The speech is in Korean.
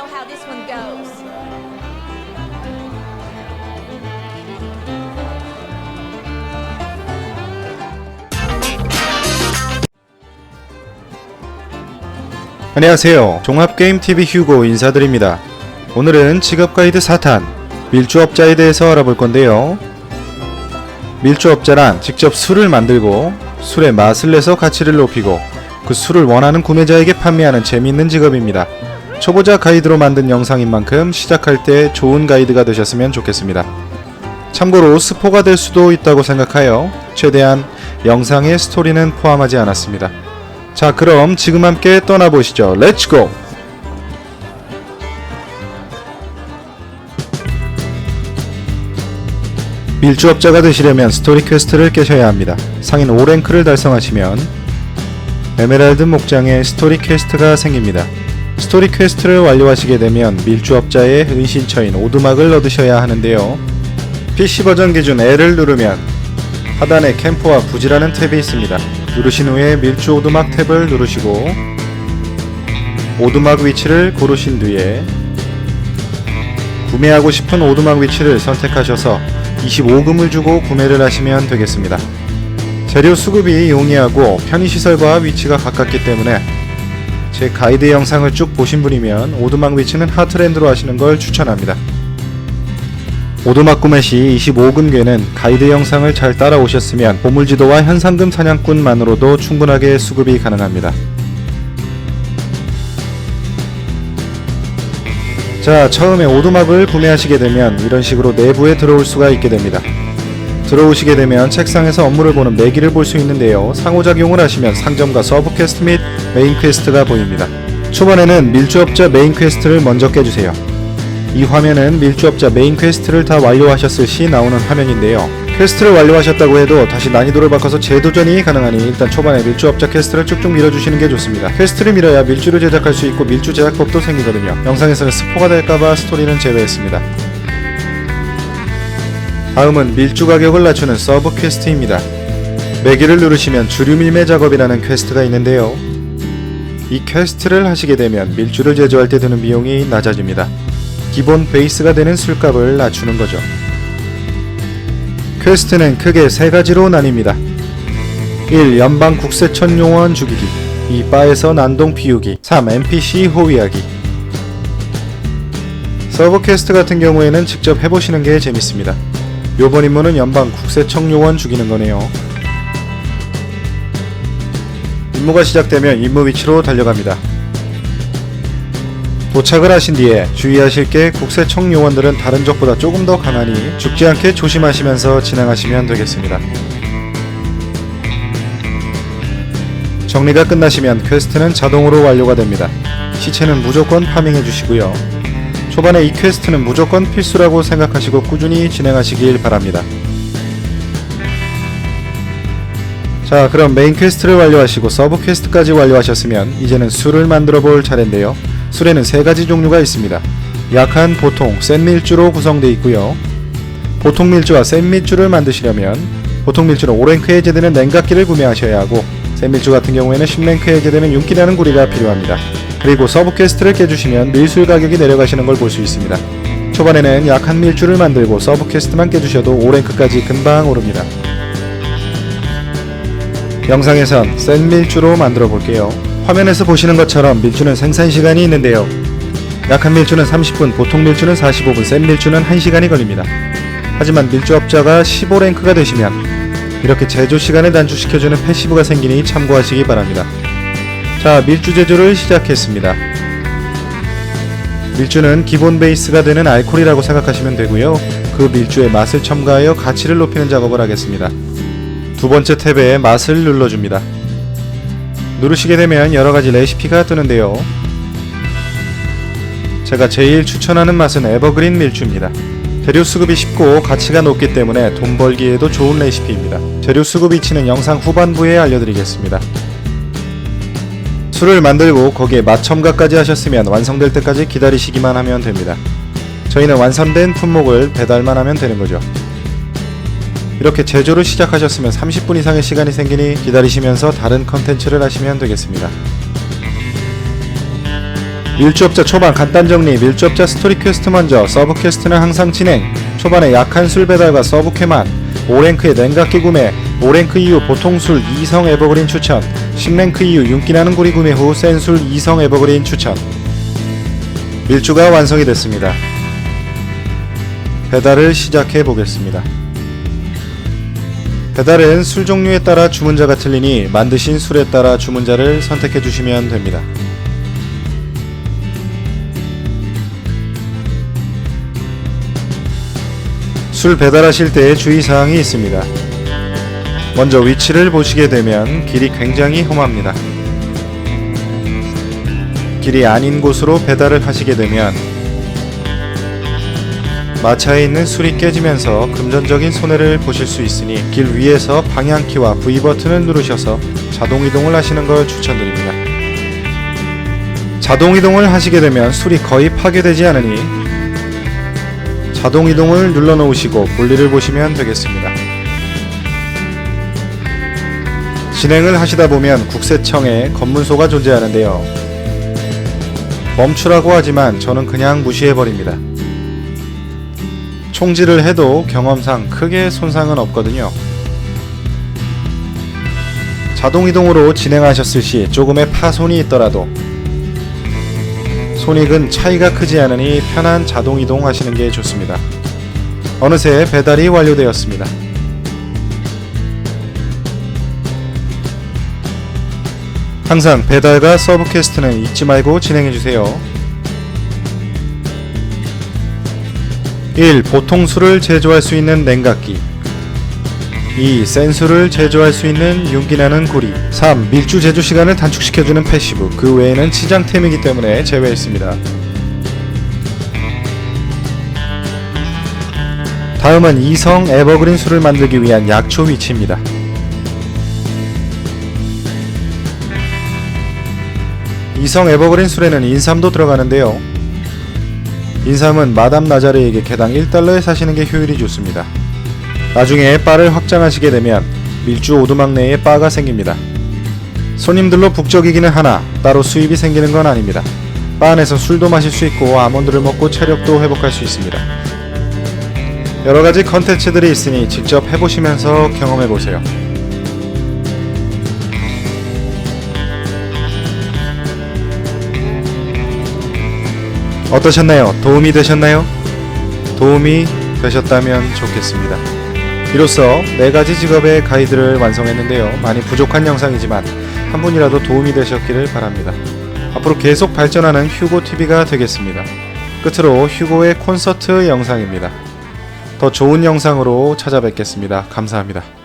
know how this one goes. 안녕하세요. 종합게임TV 휴고 인사드립니다. 오늘은 직업가이드 4탄, 밀주업자에 대해서 알아볼 건데요. 밀주업자란 직접 술을 만들고 술의 맛을 내서 가치를 높이고 그 술을 원하는 구매자에게 판매하는 재미있는 직업입니다. 초보자 가이드로 만든 영상인 만큼 시작할 때 좋은 가이드가 되셨으면 좋겠습니다. 참고로 스포가 될 수도 있다고 생각하여 최대한 영상의 스토리는 포함하지 않았습니다. 자, 그럼 지금 함께 떠나보시죠. 렛츠고! 밀주업자가 되시려면 스토리 퀘스트를 깨셔야 합니다. 상인 5랭크를 달성하시면 에메랄드 목장에 스토리 퀘스트가 생깁니다. 스토리 퀘스트를 완료하시게 되면 밀주업자의 은신처인 오두막을 얻으셔야 하는데요. PC 버전 기준 L을 누르면 하단에 캠프와 부지라는 탭이 있습니다. 누르신 후에 밀주 오두막 탭을 누르시고 오두막 위치를 고르신 뒤에 구매하고 싶은 오두막 위치를 선택하셔서 25금을 주고 구매를 하시면 되겠습니다. 재료 수급이 용이하고 편의시설과 위치가 가깝기 때문에 제 가이드 영상을 쭉 보신 분이면 오두막 위치는 하트랜드로 하시는 걸 추천합니다. 오두막 구매 시 25금괴는 가이드 영상을 잘 따라오셨으면 보물지도와 현상금 사냥꾼만으로도 충분하게 수급이 가능합니다. 자, 처음에 오두막을 구매하시게 되면 이런 식으로 내부에 들어올 수가 있게 됩니다. 들어오시게 되면 책상에서 업무를 보는 매기를 볼 수 있는데요. 상호작용을 하시면 상점과 서브 퀘스트 및 메인 퀘스트가 보입니다. 초반에는 밀주업자 메인 퀘스트를 먼저 깨주세요. 이 화면은 밀주업자 메인 퀘스트를 다 완료하셨을 시 나오는 화면인데요. 퀘스트를 완료하셨다고 해도 다시 난이도를 바꿔서 재도전이 가능하니 일단 초반에 밀주업자 퀘스트를 쭉쭉 밀어주시는 게 좋습니다. 퀘스트를 밀어야 밀주를 제작할 수 있고 밀주 제작법도 생기거든요. 영상에서는 스포가 될까봐 스토리는 제외했습니다. 다음은 밀주 가격을 낮추는 서브 퀘스트입니다. 매기를 누르시면 주류 밀매 작업이라는 퀘스트가 있는데요. 이 퀘스트를 하시게 되면 밀주를 제조할 때 드는 비용이 낮아집니다. 기본 베이스가 되는 술값을 낮추는 거죠. 퀘스트는 크게 세 가지로 나뉩니다. 1. 연방 국세천 용원 죽이기 2. 바에서 난동 피우기 3. NPC 호위하기 서브 퀘스트 같은 경우에는 직접 해보시는 게 재밌습니다. 요번 임무는 연방 국세청 요원 죽이는 거네요. 임무가 시작되면 임무 위치로 달려갑니다. 도착을 하신 뒤에 주의하실 게 국세청 요원들은 다른 적보다 조금 더 강하니 죽지 않게 조심하시면서 진행하시면 되겠습니다. 정리가 끝나시면 퀘스트는 자동으로 완료가 됩니다. 시체는 무조건 파밍해 주시고요. 초반에 이 퀘스트는 무조건 필수라고 생각하시고 꾸준히 진행하시길 바랍니다. 자, 그럼 메인 퀘스트를 완료하시고 서브 퀘스트까지 완료하셨으면 이제는 술을 만들어 볼 차례인데요. 술에는 세 가지 종류가 있습니다. 약한, 보통, 센 밀주로 구성되어 있고요. 보통 밀주와 센 밀주를 만드시려면 보통 밀주는 5랭크에 해제되는 냉각기를 구매하셔야 하고 센 밀주 같은 경우에는 10랭크에 해제되는 윤기라는 구리가 필요합니다. 그리고 서브 퀘스트를 깨주시면 밀술 가격이 내려가시는 걸 볼 수 있습니다. 초반에는 약 한 밀주를 만들고 서브 퀘스트만 깨주셔도 5랭크까지 금방 오릅니다. 영상에선 센 밀주로 만들어 볼게요. 화면에서 보시는 것처럼 밀주는 생산 시간이 있는데요. 약한 밀주는 30분, 보통 밀주는 45분, 센 밀주는 1시간이 걸립니다. 하지만 밀주업자가 15랭크가 되시면 이렇게 제조 시간을 단축시켜주는 패시브가 생기니 참고하시기 바랍니다. 자, 밀주 제조를 시작했습니다. 밀주는 기본 베이스가 되는 알코올이라고 생각하시면 되고요. 그 밀주의 맛을 첨가하여 가치를 높이는 작업을 하겠습니다. 두 번째 탭에 맛을 눌러줍니다. 누르시게 되면 여러 가지 레시피가 뜨는데요. 제가 제일 추천하는 맛은 에버그린 밀주입니다. 재료 수급이 쉽고 가치가 높기 때문에 돈 벌기에도 좋은 레시피입니다. 재료 수급 위치는 영상 후반부에 알려드리겠습니다. 술을 만들고 거기에 맛 첨가까지 하셨으면 완성될 때까지 기다리시기만 하면 됩니다. 저희는 완성된 품목을 배달만 하면 되는 거죠. 이렇게 제조를 시작하셨으면 30분 이상의 시간이 생기니 기다리시면서 다른 컨텐츠를 하시면 되겠습니다. 밀주업자 초반 간단 정리 밀주업자 스토리 퀘스트 먼저 서브 퀘스트는 항상 진행 초반에 약한 술 배달과 서브캐만 5랭크의 냉각기 구매 5랭크 이후 보통 술 2성 에버그린 추천 10랭크 이후 윤기나는 고리 구매 후 센술 2성 에버그린 추천. 밀주가 완성이 됐습니다. 배달을 시작해 보겠습니다. 배달은 술 종류에 따라 주문자가 틀리니 만드신 술에 따라 주문자를 선택해 주시면 됩니다. 술 배달하실 때의 주의사항이 있습니다. 먼저 위치를 보시게 되면 길이 굉장히 험합니다. 길이 아닌 곳으로 배달을 하시게 되면 마차에 있는 술이 깨지면서 금전적인 손해를 보실 수 있으니 길 위에서 방향키와 V 버튼을 누르셔서 자동 이동을 하시는 걸 추천드립니다. 자동 이동을 하시게 되면 술이 거의 파괴되지 않으니 자동 이동을 눌러 놓으시고 볼일을 보시면 되겠습니다. 진행을 하시다 보면 국세청에 검문소가 존재하는데요. 멈추라고 하지만 저는 그냥 무시해 버립니다. 총질을 해도 경험상 크게 손상은 없거든요. 자동 이동으로 진행하셨을 시 조금의 파손이 있더라도 손익은 차이가 크지 않으니 편한 자동 이동 하시는 게 좋습니다. 어느새 배달이 완료되었습니다. 항상 배달과 서브 퀘스트는 잊지 말고 진행해 주세요. 1. 보통 술을 제조할 수 있는 냉각기 2. 센 술을 제조할 수 있는 윤기나는 고리 3. 밀주 제조 시간을 단축시켜주는 패시브 그 외에는 치장템이기 때문에 제외했습니다. 다음은 이성 에버그린 술을 만들기 위한 약초 위치입니다. 이성 에버그린 술에는 인삼도 들어가는데요. 인삼은 마담 나자르에게 개당 1달러에 사시는 게 효율이 좋습니다. 나중에 바를 확장하시게 되면 밀주 오두막 내에 바가 생깁니다. 손님들로 북적이기는 하나 따로 수입이 생기는 건 아닙니다. 바 안에서 술도 마실 수 있고 아몬드를 먹고 체력도 회복할 수 있습니다. 여러 가지 컨텐츠들이 있으니 직접 해보시면서 경험해보세요. 어떠셨나요? 도움이 되셨나요? 도움이 되셨다면 좋겠습니다. 이로써 네 가지 직업의 가이드를 완성했는데요. 많이 부족한 영상이지만 한 분이라도 도움이 되셨기를 바랍니다. 앞으로 계속 발전하는 휴고 TV가 되겠습니다. 끝으로 휴고의 콘서트 영상입니다. 더 좋은 영상으로 찾아뵙겠습니다. 감사합니다.